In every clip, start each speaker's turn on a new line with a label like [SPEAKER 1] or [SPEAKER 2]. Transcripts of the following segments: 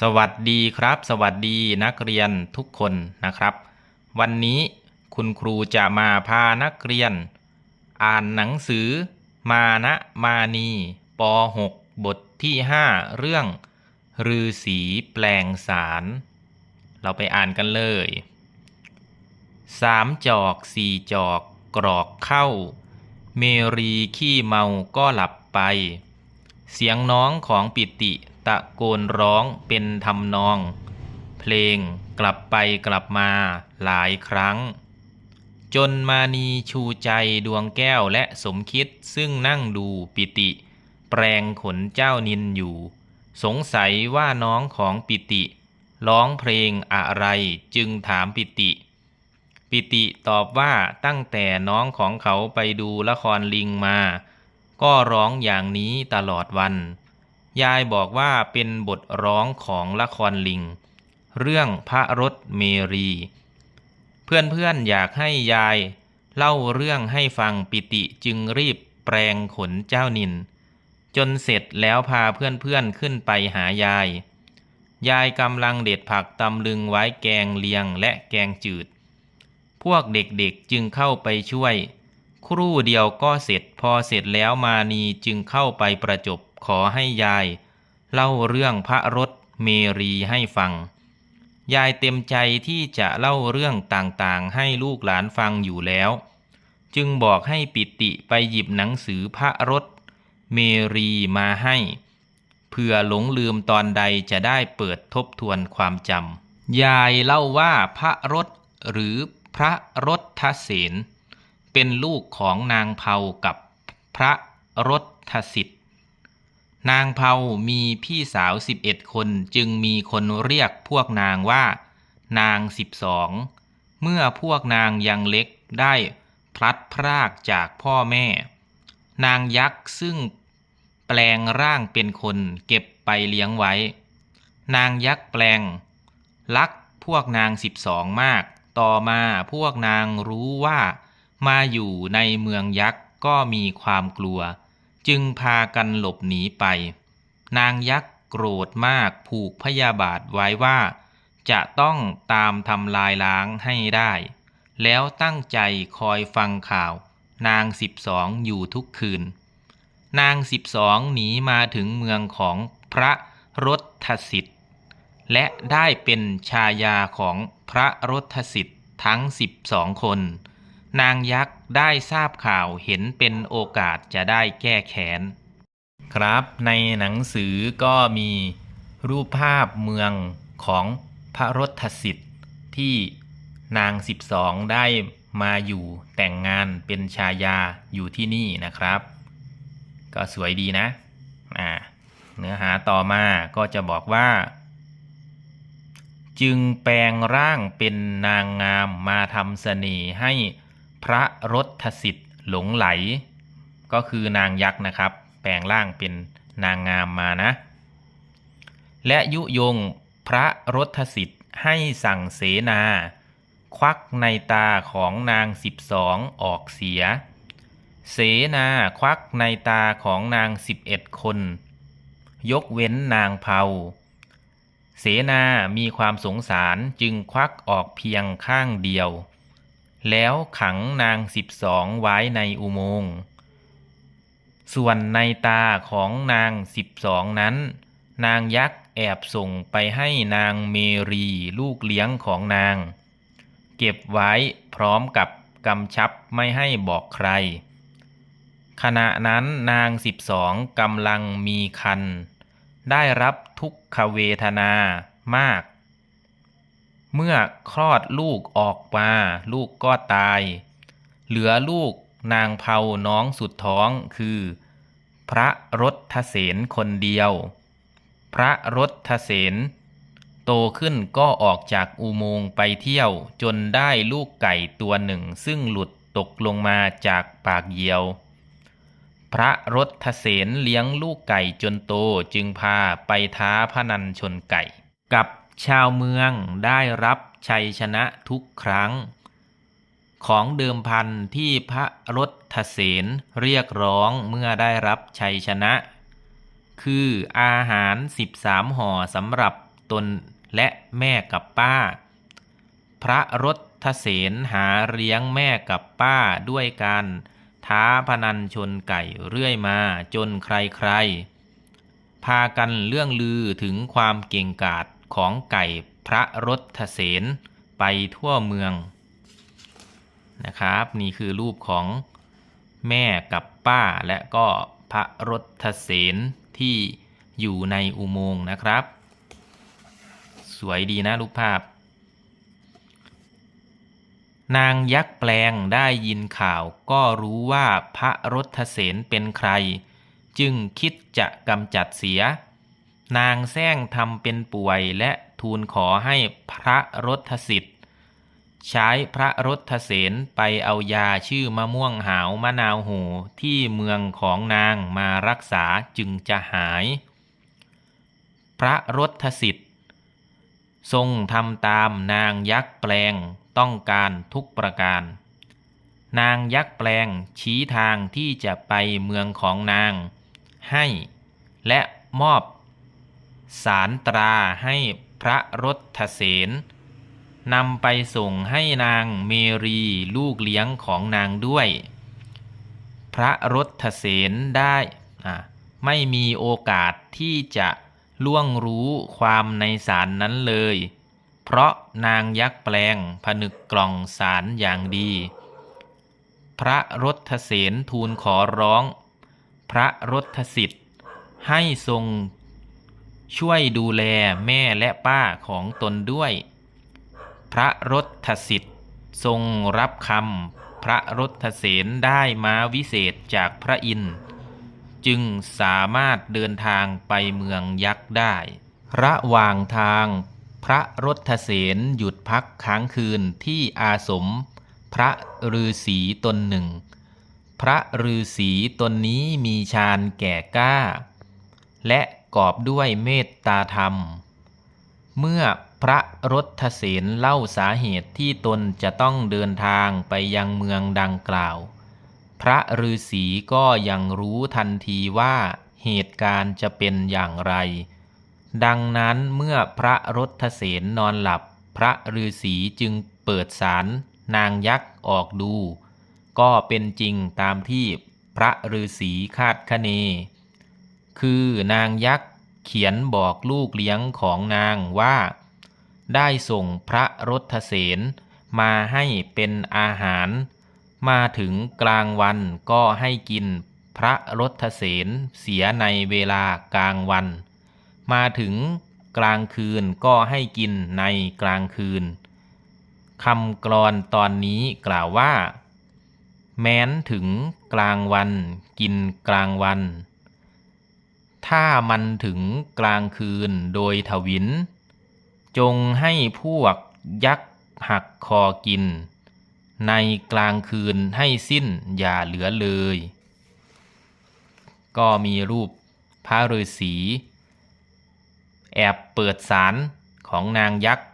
[SPEAKER 1] สวัสดีครับ สวัสดีนักเรียนทุกคนนะครับ วันนี้คุณครูจะมาพานักเรียน อ่านหนังสือ มานะมานีป .6 บทที่ 5 เรื่องฤาษีแปลงสาร เราไปอ่านกันเลยสามจอกสี่จอกกรอกเข้า เมรีขี้เมาก็หลับไป เสียงน้องของปิติ ตะโกนร้องเป็นทำนอง เพลงกลับไปกลับมาหลายครั้ง จนมานีชูใจดวงแก้วและสมคิดซึ่งนั่งดูปิติ แปลงขนเจ้านินอยู่ สงสัยว่าน้องของปิติ ร้องเพลงอะไรจึงถามปิติ ปิติตอบว่าตั้งแต่น้องของเขาไปดูละครลิงมา ก็ร้องอย่างนี้ตลอดวัน ยายบอกว่าเป็นบทร้องของละครลิง เรื่องพระรถเมรี เพื่อนๆอยากให้ยาย เล่าเรื่องให้ฟังปิติจึงรีบแปลงขนเจ้านิน จนเสร็จแล้วพาเพื่อนๆขึ้นไปหายาย ยายกำลังเด็ดผักตำลึงไว้แกงเลียงและแกงจืด พวกเด็กๆจึงเข้าไปช่วย ครู่เดียวก็เสร็จพอเสร็จแล้วมานีจึงเข้าไปประจบ ขอให้ยาย เล่าเรื่องพระรถเมรีให้ฟัง ยายเต็มใจที่จะเล่าเรื่องต่างๆ ให้ลูกหลานฟังอยู่แล้ว จึงบอกให้ปิติไปหยิบหนังสือพระรถเมรีมาให้เพื่อหลงลืมตอนใดจะได้เปิดทบทวนความจำยายเล่าว่าพระรถหรือพระรถทเสนเป็นลูกของนางเผากับพระรถทสิทธิ์ นางเผามีพี่สาวสิบเอ็ดคนจึงมีคนเรียกพวกนางว่า นางสิบสอง เมื่อพวกนางยังเล็กได้พลัดพรากจากพ่อแม่ นางยักษ์ซึ่งแปลงร่างเป็นคนเก็บไปเลี้ยงไว้ นางยักษ์แปลงรักพวกนางสิบสองมาก ต่อมาพวกนางรู้ว่า มาอยู่ในเมืองยักษ์ก็มีความกลัว จึงพากันหลบหนีไป นางยักษ์โกรธมากผูกพยาบาทไว้ว่า จะต้องตามทำลายล้างให้ได้ แล้วตั้งใจคอยฟังข่าว นางสิบสองอยู่ทุกคืน นางสิบสองหนีมาถึงเมืองของพระรถสิทธิ์และได้เป็นชายาของพระรถสิทธิ์ทั้งสิบสองคน นางยักษ์ได้ทราบข่าวเห็นเป็นโอกาสจะได้แก้แค้นครับในหนังสือก็มีรูปภาพเมืองของพระรถสิทธิ์ที่นางสิบสองได้มาอยู่แต่งงานเป็นชายาอยู่ที่นี่นะครับ ก็สวยดีนะอ่าเนื้อหาต่อมาก็จะบอกว่า จึงแปลงร่างเป็นนางงามมาทำเสน่ห์ให้ พระรถสิทธิ์หลงไหล ก็คือนางยักษ์นะครับ แปลงร่างเป็นนางงามมานะ และยุยงพระรถสิทธิ์ให้สั่งเสนา ควักในตาของนางสิบสองออกเสีย เสนาควักในตาของนางสิบเอ็ดคน ยกเว้นนางเผาเสนามีความสงสารจึงควักออกเพียงข้างเดียว แล้วขังนางสิบสองไว้ในอุโมงค์ ส่วนในตาของนางสิบสองนั้น นางยักษ์แอบส่งไปให้นางเมรีลูกเลี้ยงของนาง เก็บไว้พร้อมกับกำชับไม่ให้บอกใคร ขณะนั้นนางสิบสองกำลังมีคัน ได้รับทุกขเวทนามาก เมื่อคลอดลูกออกมา ลูกก็ตาย เหลือลูกนางเผาน้องสุดท้องคือ พระรถเสนคนเดียว พระรถเสนโตขึ้นก็ออกจากอุโมงค์ไปเที่ยวจนได้ลูกไก่ตัวหนึ่งซึ่งหลุดตกลงมาจากปากเหยี่ยว พระรถเสนเลี้ยงลูกไก่จนโตจึงพาไปท้าพนันชนไก่ กับ ชาวเมืองได้รับชัยชนะทุกครั้ง ของเดิมพันที่พระรถเสนเรียกร้องเมื่อได้รับชัยชนะ คืออาหาร 13 ห่อสำหรับตนและแม่กับป้า พระรถเสนหาเลี้ยงแม่กับป้าด้วยการท้าพนันชนไก่เรื่อยมาจนใครๆ พากันเรื่องลือถึงความเก่งกาจ ของไก่พระรถเสนไปทั่วเมืองนะครับ นี่คือรูปของแม่กับป้าและก็พระรถเสนที่อยู่ในอุโมงค์นะครับ สวยดีนะรูปภาพ นางยักษ์แปลงได้ยินข่าวก็รู้ว่าพระรถเสนเป็นใคร จึงคิดจะกำจัดเสีย นางแซงทำเป็นป่วยและทูลขอให้พระรถสิทธิ์ ใช้พระรถเสนไปเอายาชื่อมะม่วงหาวมะนาวโหที่เมืองของนางมารักษาจึงจะหาย พระรถสิทธิ์ ทรงทำตามนางยักษ์แปลงต้องการทุกประการ นางยักษ์แปลงชี้ทางที่จะไปเมืองของนางให้ และมอบ สารตราให้พระรถเสนนำไปส่งให้นางเมรีลูกเลี้ยงของนางด้วย พระรถเสนได้ไม่มีโอกาสที่จะล่วงรู้ความในสารนั้นเลย เพราะนางยักษ์แปลงผนึกกล่องสารอย่างดี พระรถเสนทูลขอร้อง พระรถสิทธิ์ให้ทรง ช่วยดูแลแม่และป้าของตนด้วย พระรถสิทธิ์ทรงรับคำพระรถเสนได้มาวิเศษจากพระอินทร์จึงสามารถเดินทางไปเมืองยักษ์ได้ ระหว่างทางพระรถเสนหยุดพักค้างคืนที่อาสม พระฤาษีตนหนึ่ง พระฤาษีตนนี้มีฌานแก่กล้า และ กอบด้วยเมตตาธรรม เมื่อพระรถเสนเล่าสาเหตุที่ตนจะต้องเดินทางไปยังเมืองดังกล่าว พระฤาษีก็ยังรู้ทันทีว่าเหตุการณ์จะเป็นอย่างไร ดังนั้นเมื่อพระรถเสนนอนหลับ พระฤาษีจึงเปิดสารนางยักษ์ออกดู ก็เป็นจริงตามที่พระฤาษีคาดคะเน คือนางยักษ์เขียนบอกลูกเลี้ยงของนางว่า ได้ส่งพระรถเสนมาให้เป็นอาหาร มาถึงกลางวันก็ให้กินพระรถเสนเสียในเวลากลางวัน มาถึงกลางคืนก็ให้กินในกลางคืนคำกรอนตอนนี้กล่าวว่า แม้นถึงกลางวันกินกลางวัน ถ้ามันถึงกลางคืนโดยทวิน จงให้พวกยักษ์หักคอกิน ในกลางคืนให้สิ้นอย่าเหลือเลย ก็มีรูปพระฤาษีแอบเปิดสารของนางยักษ์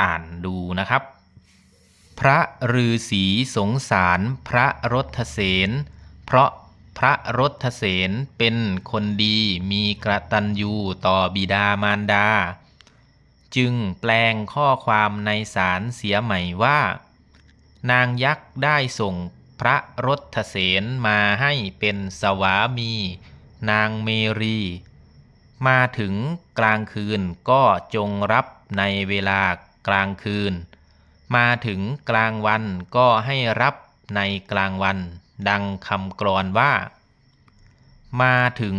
[SPEAKER 1] อ่านดูนะครับ พระฤาษีสงสารพระรถเสนเพราะ พระรถเสนเป็นคนดีมีกระตันยูต่อบิดามารดา จึงแปลงข้อความในสารเสียใหม่ว่า นางยักษ์ได้ส่งพระรถเสนมาให้เป็นสวามี นางเมรี มาถึงกลางคืนก็จงรับในเวลากลางคืน มาถึงกลางวันก็ให้รับในกลางวัน ดังคำกรอนว่า มาถึง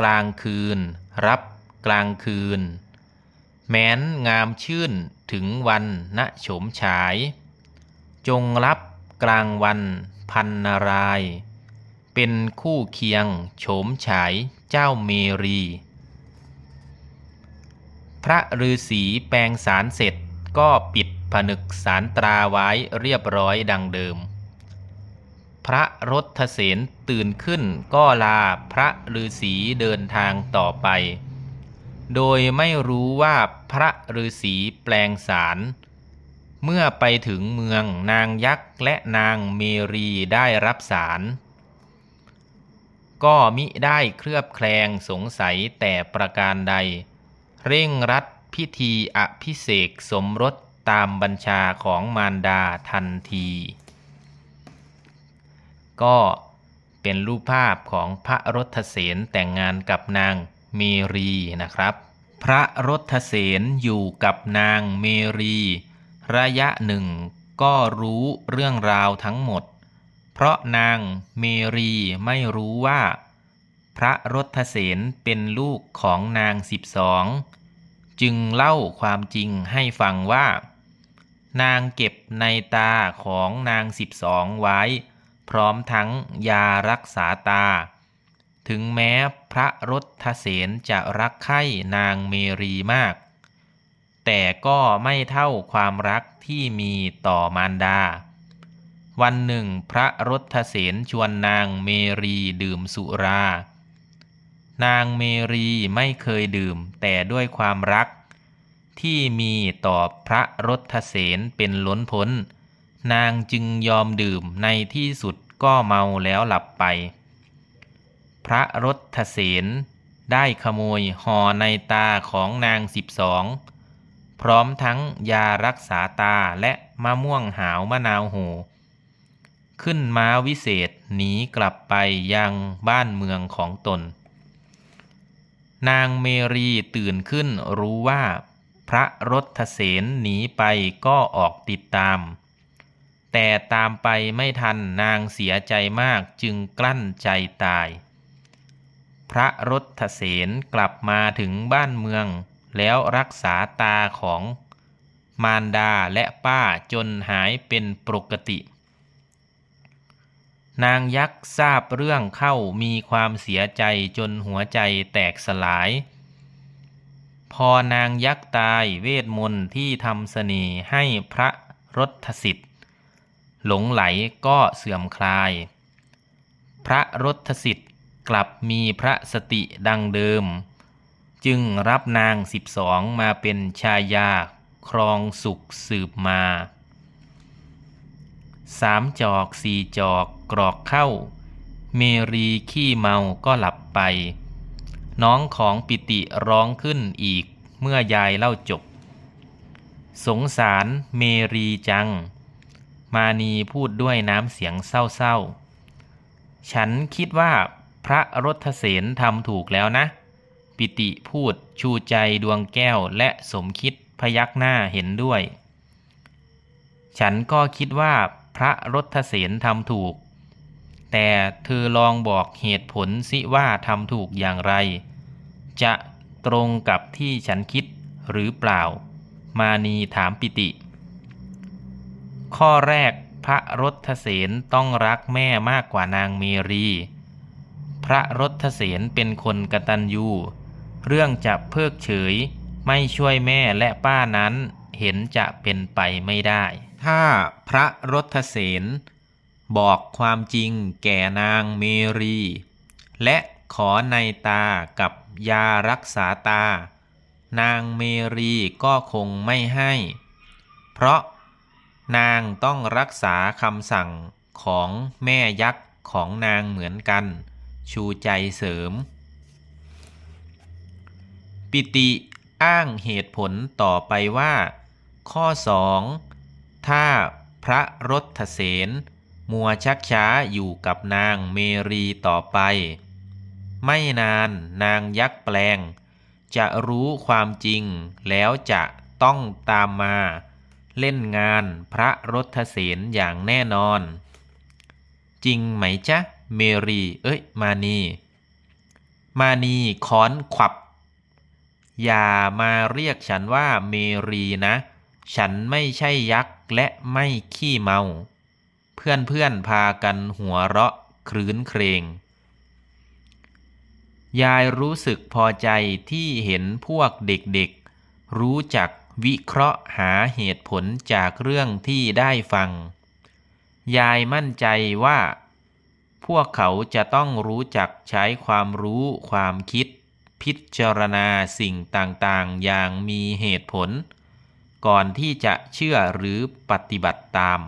[SPEAKER 1] กลางคืน รับกลางคืน แม้นงามชื่นถึงวันณโฉมฉาย จงรับกลางวันพันนาราย เป็นคู่เคียงโฉมฉายเจ้าเมรี พระฤาษีแปลงสารเสร็จก็ปิดผนึกสารตราไว้เรียบร้อยดังเดิม พระรถเสนตื่นขึ้นก็ลาพระฤาษีเดินทางต่อไป โดยไม่รู้ว่าพระฤาษีแปลงสารเมื่อไปถึงเมืองนางยักษ์และนางเมรีได้รับสาร ก็มิได้เคลือบแคลงสงสัยแต่ประการใด เร่งรัดพิธีอภิเษกสมรสตามบัญชาของมารดาทันที ก็เป็นรูปภาพของพระรถเสนแต่งงานกับนางเมรีนะครับ พระรถเสนอยู่กับนางเมรี ระยะหนึ่งก็รู้เรื่องราวทั้งหมด เพราะนางเมรีไม่รู้ว่า พระรถเสนเป็นลูกของนางสิบสองจึงเล่าความจริงให้ฟังว่า นางเก็บในตาของนางสิบสองไว้ พร้อมทั้งยารักษาตา ถึงแม้พระรถเสนจะรักใคร่นางเมรีมาก แต่ก็ไม่เท่าความรักที่มีต่อมารดา วันหนึ่งพระรถเสนชวนนางเมรีดื่มสุรา นางเมรีไม่เคยดื่มแต่ด้วยความรักที่มีต่อพระรถเสนเป็นล้นพ้น นางจึงยอมดื่มในที่สุดก็เมาแล้วหลับไป พระรถเสนได้ขโมยห่อในตาของนางสิบสองพร้อมทั้งยารักษาตาและมะม่วงหาวมะนาวโหขึ้นม้าวิเศษหนีกลับไปยังบ้านเมืองของตน นางเมรีตื่นขึ้นรู้ว่า พระรถเสนหนีไปก็ออกติดตาม แต่ตามไปไม่ทันนางเสียใจมากจึงกลั้นใจตาย พระรถเสนกลับมาถึงบ้านเมือง แล้วรักษาตาของมารดาและป้าจนหายเป็นปกติ นางยักษ์ทราบเรื่องเข้ามีความเสียใจจนหัวใจแตกสลาย พอนางยักษ์ตายเวทมนต์ที่ทำเสน่ห์ให้พระรถสิทธิ หลงไหลก็เสื่อมคลาย พระรถสิทธิ์กลับมีพระสติดังเดิม จึงรับนางสิบสองมาเป็นชายาครองสุขสืบมาสามจอกสี่จอกกรอกเข้า เมรีขี้เมาก็หลับไป น้องของปิติร้องขึ้นอีกเมื่อยายเล่าจบ สงสารเมรีจัง มานีพูดด้วยน้ำเสียงเศร้าๆ ฉันคิดว่าพระรถเสนทำถูกแล้วนะ ปิติพูดชูใจดวงแก้วและสมคิดพยักหน้าเห็นด้วย ฉันก็คิดว่าพระรถเสนทำถูก แต่เธอลองบอกเหตุผลสิว่าทำถูกอย่างไร จะตรงกับที่ฉันคิดหรือเปล่า มานีถามปิติ ข้อแรกพระรถเสนต้องรักแม่มากกว่านางเมรี พระรถเสนเป็นคนกตัญญูเรื่องจะเพิกเฉย ไม่ช่วยแม่และป้านั้นเห็นจะเป็นไปไม่ได้ ถ้าพระรถเสนบอกความจริงแก่นางเมรี และขอในตากับยารักษาตา นางเมรีก็คงไม่ให้ เพราะ นางต้องรักษาคำสั่งของแม่ยักษ์ของนางเหมือนกัน ชูใจเสริม ปิติอ้างเหตุผลต่อไปว่า ข้อสองถ้าพระรถเสนมัวชักช้าอยู่กับนางเมรีต่อไป ไม่นานนางยักษ์แปลง จะรู้ความจริงแล้วจะต้องตามมา เล่นงานพระรถเสนอย่างแน่นอน จริงไหมจ๊ะ เมรี เอ้ย มานีมานีค้อนขวับ อย่ามาเรียกฉันว่าเมรีนะ ฉันไม่ใช่ยักษ์และไม่ขี้เมา เพื่อนเพื่อนพากันหัวเราะครื้นเครงยายรู้สึกพอใจที่เห็นพวกเด็กๆ รู้จัก วิเคราะห์หาเหตุผลจากเรื่องที่ได้ฟัง ยายมั่นใจว่า พวกเขาจะต้องรู้จักใช้ความรู้ความคิด พิจารณาสิ่งต่างๆ อย่างมีเหตุผล ก่อนที่จะเชื่อหรือปฏิบัติตาม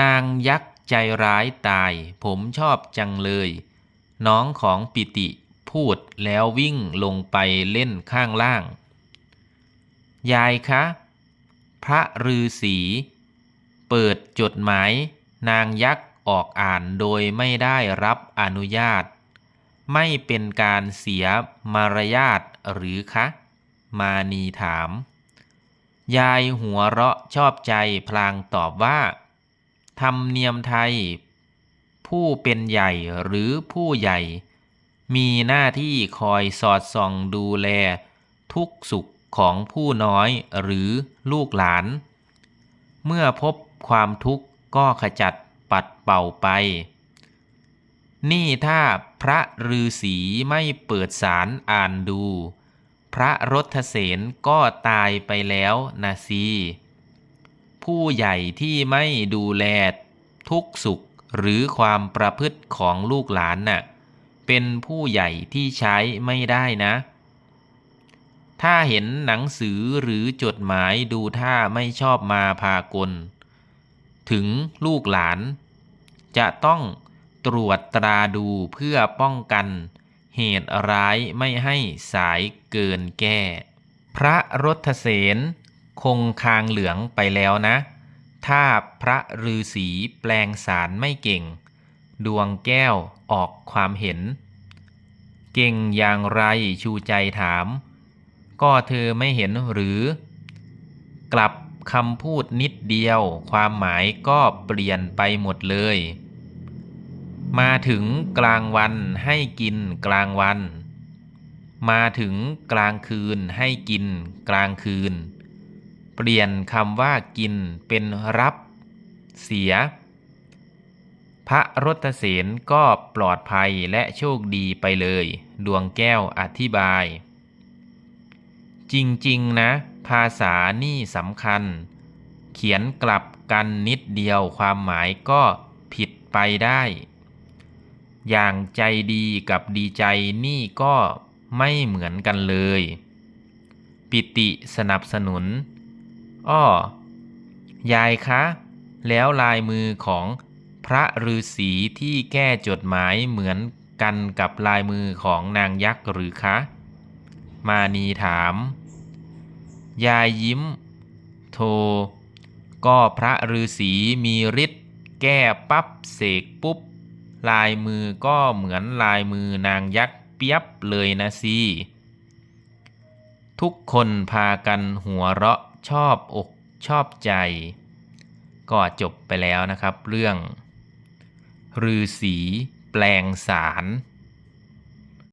[SPEAKER 1] นางยักษ์ใจร้ายตาย ผมชอบจังเลย น้องของปิติพูดแล้ววิ่งลงไปเล่นข้างล่าง ยายคะ พระฤาษีเปิดจดหมายนางยักษ์ออกอ่านโดยไม่ได้รับอนุญาต ไม่เป็นการเสียมารยาทหรือคะ มานีถาม ยายหัวเราะชอบใจพลางตอบว่า ธรรมเนียมไทย ผู้เป็นใหญ่หรือผู้ใหญ่ มีหน้าที่คอยสอดส่องดูแลทุกสุข ของผู้น้อยหรือลูกหลาน เมื่อพบความทุกข์ก็ขจัดปัดเป่าไป นี่ถ้าพระฤาษีไม่เปิดสารอ่านดู พระรถเสนก็ตายไปแล้วนะซีผู้ใหญ่ที่ไม่ดูแลทุกสุขหรือความประพฤติของลูกหลานน่ะ เป็นผู้ใหญ่ที่ใช้ไม่ได้นะ ถ้าเห็นหนังสือหรือจดหมายดูท่าไม่ชอบมาพากล ถึงลูกหลาน จะต้องตรวจตราดูเพื่อป้องกัน เหตุร้ายไม่ให้สายเกินแก้ พระรถเสนคงคางเหลืองไปแล้วนะ ถ้าพระฤาษีแปลงสารไม่เก่ง ดวงแก้วออกความเห็น เก่งอย่างไรชูใจถาม ก็เธอไม่เห็นหรือ กลับคำพูดนิดเดียว ความหมายก็เปลี่ยนไปหมดเลย มาถึงกลางวันให้กินกลางวัน มาถึงกลางคืนให้กินกลางคืน เปลี่ยนคำว่ากินเป็นรับ เสีย พระรถเสนก็ปลอดภัยและโชคดีไปเลย ดวงแก้วอธิบาย จริงๆนะ ภาษานี่สำคัญ เขียนกลับกันนิดเดียวความหมายก็ผิดไปได้ อย่างใจดีกับดีใจนี่ก็ไม่เหมือนกันเลย ปิติสนับสนุน อ้อ ยายคะ แล้วลายมือของพระฤาษีที่แก้จดหมายเหมือนกันกับลายมือของนางยักษ์หรือคะ มานีถาม ยายยิ้ม โท ก็พระฤาษีมีฤทธิ์แก้ปั๊บเสกปุ๊บ ลายมือก็เหมือนลายมือนางยักษ์เปียบเลยนะสิทุกคนพากันหัวเราะชอบอกชอบใจ ก็จบไปแล้วนะครับเรื่องฤาษีแปลงสาร